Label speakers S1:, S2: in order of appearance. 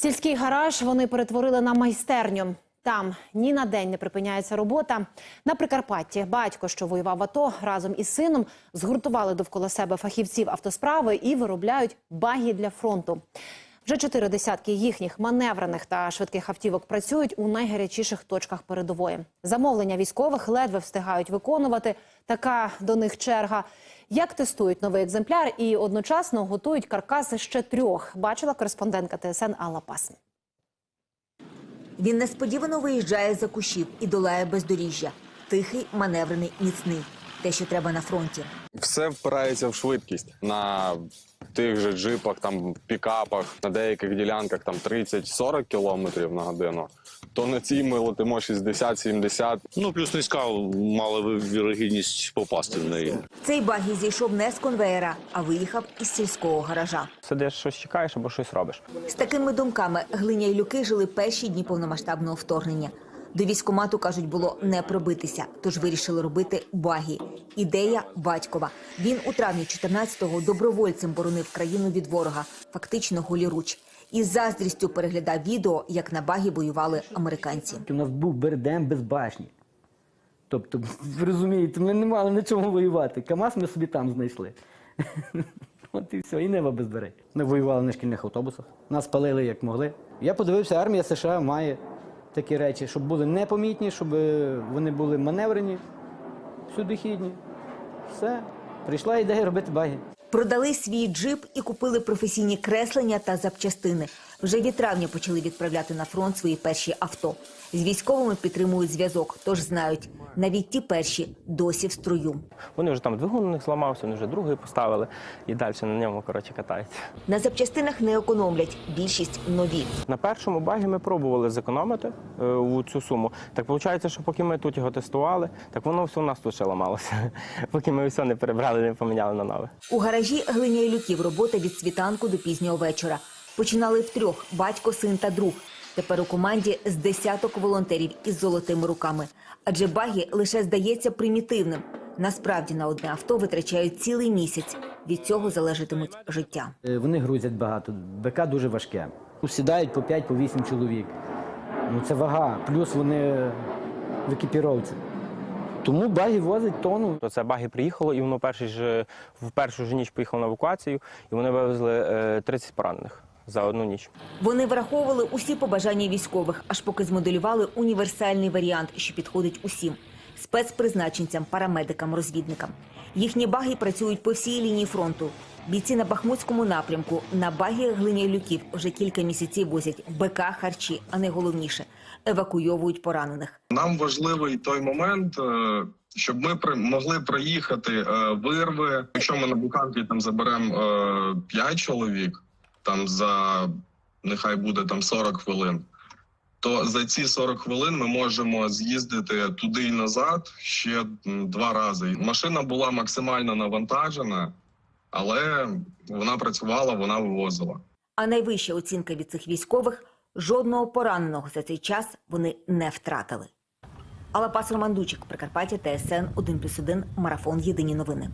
S1: Сільський гараж вони перетворили на майстерню. Там ні на день не припиняється робота. На Прикарпатті батько, що воював в АТО, разом із сином згуртували довкола себе фахівців автосправи і виробляють багі для фронту. Вже чотири десятки їхніх маневрених та швидких автівок працюють у найгарячіших точках передової. Замовлення військових ледве встигають виконувати. Така до них черга. Як тестують новий екземпляр і одночасно готують каркаси ще трьох, бачила кореспондентка ТСН Алла Пасн.
S2: Він несподівано виїжджає за кущів і долає бездоріжжя. Тихий, маневрений, міцний. Те, що треба на фронті.
S3: Все впирається в швидкість на тих же джипах, там пікапах, на деяких ділянках там 30-40 кілометрів на годину. То на цій ми летимо 60-70.
S4: Ну, плюс низька мала вірогідність попасти в неї.
S2: Цей багі зійшов не з конвеєра, а виїхав із сільського гаража.
S5: Сидиш, щось чекаєш або щось робиш.
S2: З такими думками Глиня і Люки жили перші дні повномасштабного вторгнення. До військкомату, кажуть, було не пробитися, тож вирішили робити багі. Ідея батькова. Він у травні 14-го добровольцем боронив країну від ворога, фактично голіруч. І заздрістю переглядав відео, як на багі воювали американці.
S6: У нас був Бердем без башні. Тобто, ви розумієте, ми не мали на чому воювати. КАМАЗ ми собі там знайшли. От і все, і небо без дверей. Ми воювали на шкільних автобусах. Нас палили як могли. Я подивився, армія США має такі речі, щоб були непомітні, щоб вони були маневрені, всюдихідні. Все. Прийшла ідея робити баги.
S2: Продали свій джип і купили професійні креслення та запчастини. Вже від травня почали відправляти на фронт свої перші авто. З військовими підтримують зв'язок, тож знають, навіть ті перші досі в струю.
S5: Вони вже там двигун у них зламався, вони вже другий поставили і далі на ньому коротше катаються.
S2: На запчастинах не економлять, більшість нові.
S5: На першому багі ми пробували зекономити е, у цю суму. Так виходить, що поки ми тут його тестували, так воно все у нас тут ще ламалося. Поки ми все не перебрали, не поміняли на нове.
S2: У гаражі Глиня і Люків робота від світанку до пізнього вечора. Починали втрьох – батько, син та друг. Тепер у команді з десяток волонтерів із золотими руками. Адже багі лише здається примітивним. Насправді на одне авто витрачають цілий місяць. Від цього залежатимуть життя.
S6: Е, Вони грузять багато. БК дуже важке. Сідають по 5 по 8 чоловік. Ну це вага. Плюс вони в екіпіровці. Тому баги возить тонну.
S5: То це баги приїхало, і воно перший ж в першу ж ніч поїхало на евакуацію, і вони вивезли е, 30 поранених за одну ніч.
S2: Вони враховували усі побажання військових, аж поки змоделювали універсальний варіант, що підходить усім – спецпризначенцям, парамедикам, розвідникам. Їхні баги працюють по всій лінії фронту. Бійці на Бахмутському напрямку на багі глинялюків вже кілька місяців возять БК харчі, а найголовніше – евакуйовують поранених.
S7: Нам важливий той момент, е, щоб ми могли проїхати е, вирви. Якщо ми на буханки там заберемо е, 5 чоловік, там за нехай буде там 40 хвилин. То за ці 40 хвилин ми можемо з'їздити туди і назад ще два рази. Машина була максимально навантажена, але вона працювала, вона вивозила.
S2: А найвища оцінка від цих військових – жодного пораненого за цей час вони не втратили. Алапас Романдучик, Прикарпаття, ТСН 1+,1, Марафон. Єдині новини.